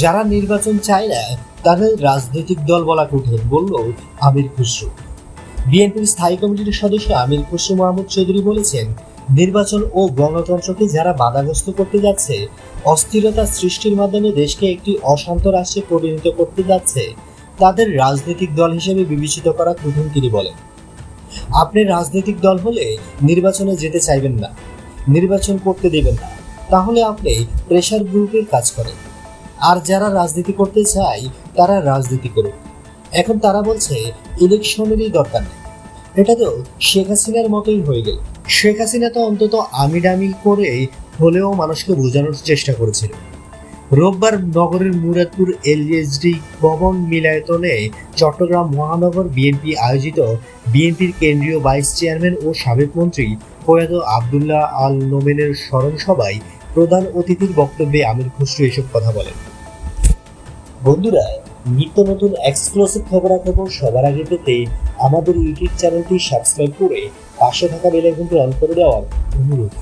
যারা নির্বাচন চায় না তাদের রাজনৈতিক দল বলা কঠিন, বলল আমির খুসরু। বিএনপির স্থায়ী কমিটির সদস্য আমির খুসরু মাহমুদ চৌধুরী বলেছেন, নির্বাচন ও গণতন্ত্রকে যারা বাধাগ্রস্ত করতে যাচ্ছে, অস্থিরতা সৃষ্টির মাধ্যমে দেশকে একটি অশান্ত রাষ্ট্রে পরিণত করতে যাচ্ছে, তাদের রাজনৈতিক দল হিসেবে বিবেচিত করা কঠিন, তিনি বলেন। আপনি রাজনৈতিক দল হলে নির্বাচনে যেতে চাইবেন না, নির্বাচন করতে দেবেন না, তাহলে আপনি প্রেশার গ্রুপের কাজ করেন। আর যারা রাজনীতি করতে চায়, তারা রাজনীতি করুক। এখন তারা বলছে, ইলেকশনেরই দরকার নেই। এটা তো শেখ হাসিনার মতোই হয়ে গেল। শেখ হাসিনা তো অন্তত আমিডামি করে হলেও মানুষকে বোঝানোর চেষ্টা করেছিল। রোববার নগরের মুরাদপুর এলএসডি ভবন মিলায়তনে চট্টগ্রাম মহানগর বিএনপি আয়োজিত বিএনপির কেন্দ্রীয় ভাইস চেয়ারম্যান ও সাবেক মন্ত্রী প্রয়াত আবদুল্লাহ আল নোমেনের স্মরণ সভায় প্রধান অতিথির বক্তব্যে আমির খসরু এসব কথা বলেন। বন্ধুরা, নিত্য নতুন এক্সক্লুসিভ খবরাখবর সবার আগে পেতে আমাদের ইউটিউব চ্যানেলটি সাবস্ক্রাইব করে পাশে থাকা বেল আইকনটি অন করে দেওয়ার অনুরোধ